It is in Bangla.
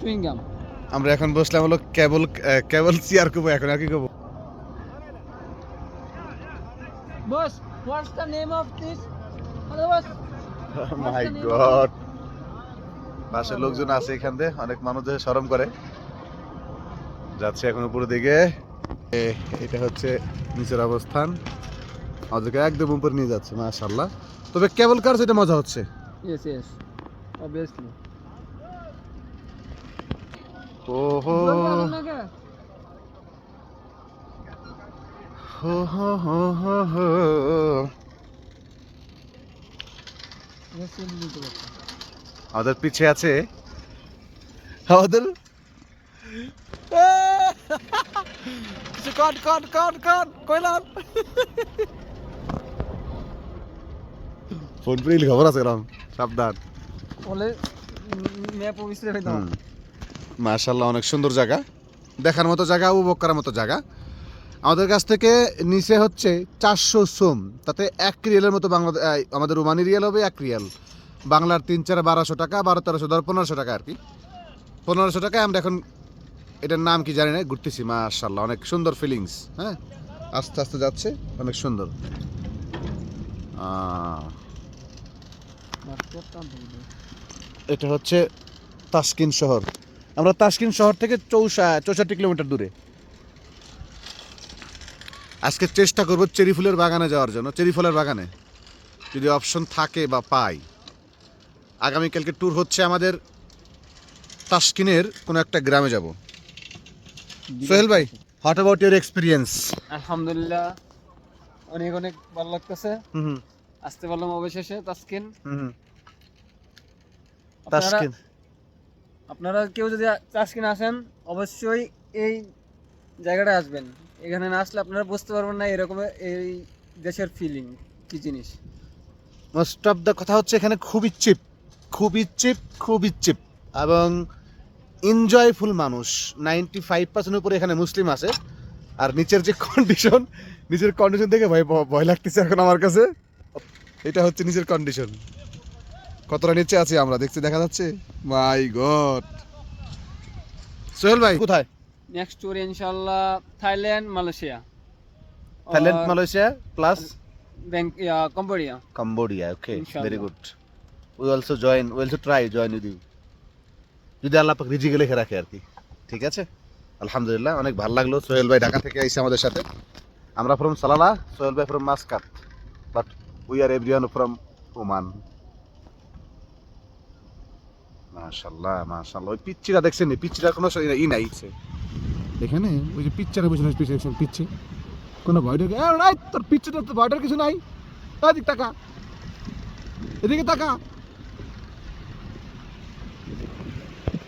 চুইং গাম আমরা এখন বসলাম হলো কেবল কেবল চেয়ার করব এখন আর কি করব boss what's the name of this আরে বস মাই গড পাশে লোকজন আছে এখান দিয়ে অনেক মানুষ শরম করে। যাচ্ছে এখন উপরের দিকে। এটা হচ্ছে নিচের অবস্থান। আমাদেরকে একদম উপরে নিয়ে যাচ্ছে মাশাল্লাহ তবে কেবল কার সেটা মজা হচ্ছে? ইয়েস ইয়েস অবভিয়াসলি ওহো। হো হো হো হো হো। আমাদের পিছে আছে। আমাদের কিছু কট কট কট কট কইলাম। ফোন পেলে খবর আছে এরকম সাবধান। বলে মেয়ে পবিত্র দাও মাশাল্লাহ অনেক সুন্দর জায়গা। দেখার মতো জায়গা উপভোগ করার মতো জায়গা। আমাদের কাছ থেকে নিচে হচ্ছে চারশো সোম। তাতে এক রিয়েলের মতো বাংলা আমাদের রোমানি রিয়েল হবে এক রিয়েল। বাংলার তিন চার বারোশো টাকা বারো তেরোশো ধর পনেরোশো টাকা আর কি। পনেরোশো টাকায় আমরা এখন এটার নাম কি জানি না ঘুরতেছি মাশাল্লাহ অনেক সুন্দর ফিলিংস হ্যাঁ? আস্তে আস্তে যাচ্ছে অনেক সুন্দর। এটা হচ্ছে তাসকিন শহর। আমরা তাসকিন শহর থেকে চৌষা চৌষট্টি কিলোমিটার দূরে। আজকে চেষ্টা করব চেরি ফুলের বাগানে যাওয়ার জন্য চেরি ফুলের বাগানে। যদি অপশন থাকে বা পাই। আগামীকালকে ট্যুর হচ্ছে আমাদের তাসকিনের কোনো একটা গ্রামে যাব। সোহেল ভাই হোয়াট অ্যাবাউট ইউর এক্সপিরিয়েন্স আলহামদুলিল্লাহ অনেক অনেক ভালো লাগতেছে। হুম হুম। আসতে পারলাম অবশেষে তাসকিন। তাসকিন। আপনারা কেউ যদি তাসকিন আসেন, অবশ্যই এই জায়গাটা আসবেন। এখানে না আসলে আপনারা বুঝতে পারবেন না এরকম এই দেশের ফিলিং কি জিনিস। মোস্ট অফ দ্য কথা হচ্ছে এখানে খুবই চিপ খুবই চিপ খুবই চিপ এবং এনজয়ফুল মানুষ। নাইনটি ফাইভ পার্সেন্ট উপরে এখানে মুসলিম আছে। আর নিচের যে কন্ডিশন নিচের কন্ডিশন দেখে ভয় ভয় লাগতেছে এখন আমার কাছে। এটা হচ্ছে নিচের কন্ডিশন কতটা নিচে আছি আমরা? দেখতে দেখা যাচ্ছে? মাই গড সোহেল ভাই কোথায়? নেক্সট ট্যুর ইনশাল্লাহ Thailand Malaysia. Thailand Malaysia plus bank Cambodia. Cambodia okay very good we also join we also try join with you যদি আল্লাহ পাক রিজিকে লিখে রাখে আর কি। ঠিক আছে? আলহামদুলিল্লাহ অনেক ভালো লাগল। সোহেল ভাই ঢাকা থেকে আইসে আমাদের সাথে। আমরা ফ্রম সালালা সোহেল ভাই from Muscat but we are everyone from Oman মাশাল্লাহ মাশাল্লাহ ওই পিচ্চিটা দেখছেন নি? পিচ্চিটার কোনো ই- নাই। এখানে ওই যে পিচ্চারে বসে পিচ্ছে পিচ্ছি কোনো ভয়টা তোর পিচ্ছিটা তো ভয়টার কিছু নাই। এদিক টাকা এদিকে টাকা